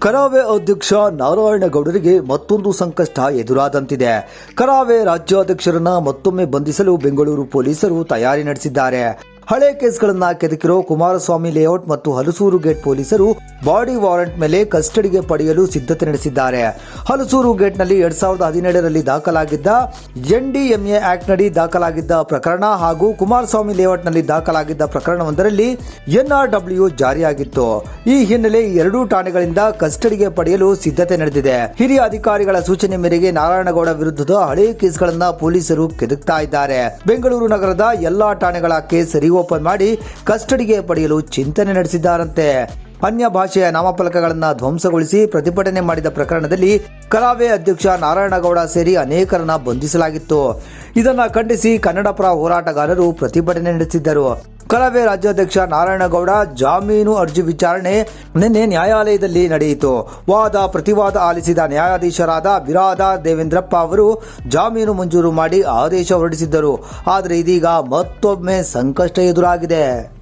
ಕರಾವೆ ಅಧ್ಯಕ್ಷ ನಾರಾಯಣಗೌಡರಿಗೆ ಮತ್ತೊಂದು ಸಂಕಷ್ಟ ಎದುರಾದಂತಿದೆ. ಕರಾವೆ ರಾಜ್ಯಾಧ್ಯಕ್ಷರನ್ನ ಮತ್ತೊಮ್ಮೆ ಬಂಧಿಸಲು ಬೆಂಗಳೂರು ಪೊಲೀಸರು ತಯಾರಿ ನಡೆಸಿದ್ದಾರೆ. ಹಳೆ ಕೇಸ್ಗಳನ್ನ ಕೆದಕಿರೋ ಕುಮಾರಸ್ವಾಮಿ ಲೇಔಟ್ ಮತ್ತು ಹಲಸೂರು ಗೇಟ್ ಪೊಲೀಸರು ಬಾಡಿ ವಾರೆಂಟ್ ಮೇಲೆ ಕಸ್ಟಡಿಗೆ ಪಡೆಯಲು ಸಿದ್ಧತೆ ನಡೆಸಿದ್ದಾರೆ. ಹಲಸೂರು ಗೇಟ್ನಲ್ಲಿ ಎರಡ್ ಸಾವಿರದ ಹದಿನೇಳರಲ್ಲಿ ದಾಖಲಾಗಿದ್ದ ಎನ್ಡಿಎಂಎ ಆಕ್ಟ್ ನಡಿ ದಾಖಲಾಗಿದ್ದ ಪ್ರಕರಣ ಹಾಗೂ ಕುಮಾರಸ್ವಾಮಿ ಲೇಔಟ್ನಲ್ಲಿ ದಾಖಲಾಗಿದ್ದ ಪ್ರಕರಣವೊಂದರಲ್ಲಿ ಎನ್ಆರ್ಡಬ್ಲ್ಯೂ ಜಾರಿಯಾಗಿತ್ತು. ಈ ಹಿನ್ನೆಲೆ ಎರಡೂ ಠಾಣೆಗಳಿಂದ ಕಸ್ಟಡಿಗೆ ಪಡೆಯಲು ಸಿದ್ಧತೆ ನಡೆದಿದೆ. ಹಿರಿಯ ಅಧಿಕಾರಿಗಳ ಸೂಚನೆ ಮೇರೆಗೆ ನಾರಾಯಣಗೌಡ ವಿರುದ್ಧದ ಹಳೆ ಕೇಸ್ಗಳನ್ನ ಪೊಲೀಸರು ಕೆದಕ್ತಾ ಇದ್ದಾರೆ. ಬೆಂಗಳೂರು ನಗರದ ಎಲ್ಲಾ ಠಾಣೆಗಳ ಕೇಸ್ ರೀಓಪನ್ ಮಾಡಿ ಕಸ್ಟಡಿಗೆ ಪಡೆಯಲು ಚಿಂತನೆ ನಡೆಸಿದ್ದಾರಂತೆ. ಅನ್ಯ ಭಾಷೆಯ ನಾಮಫಲಕಗಳನ್ನು ಧ್ವಂಸಗೊಳಿಸಿ ಪ್ರತಿಭಟನೆ ಮಾಡಿದ ಪ್ರಕರಣದಲ್ಲಿ ಕಲಾವೆ ಅಧ್ಯಕ್ಷ ನಾರಾಯಣಗೌಡ ಸೇರಿ ಅನೇಕರನ್ನ ಬಂಧಿಸಲಾಗಿತ್ತು. ಇದನ್ನು ಖಂಡಿಸಿ ಕನ್ನಡಪರ ಹೋರಾಟಗಾರರು ಪ್ರತಿಭಟನೆ ನಡೆಸಿದ್ದರು. ಕಲಾವೆ ರಾಜ್ಯಾಧ್ಯಕ್ಷ ನಾರಾಯಣಗೌಡ ಜಾಮೀನು ಅರ್ಜಿ ವಿಚಾರಣೆ ನಿನ್ನೆ ನ್ಯಾಯಾಲಯದಲ್ಲಿ ನಡೆಯಿತು. ವಾದ ಪ್ರತಿವಾದ ಆಲಿಸಿದ ನ್ಯಾಯಾಧೀಶರಾದ ಬಿರಾದ ದೇವೇಂದ್ರಪ್ಪ ಅವರು ಜಾಮೀನು ಮಂಜೂರು ಮಾಡಿ ಆದೇಶ ಹೊರಡಿಸಿದ್ದರು. ಆದರೆ ಇದೀಗ ಮತ್ತೊಮ್ಮೆ ಸಂಕಷ್ಟ ಎದುರಾಗಿದೆ.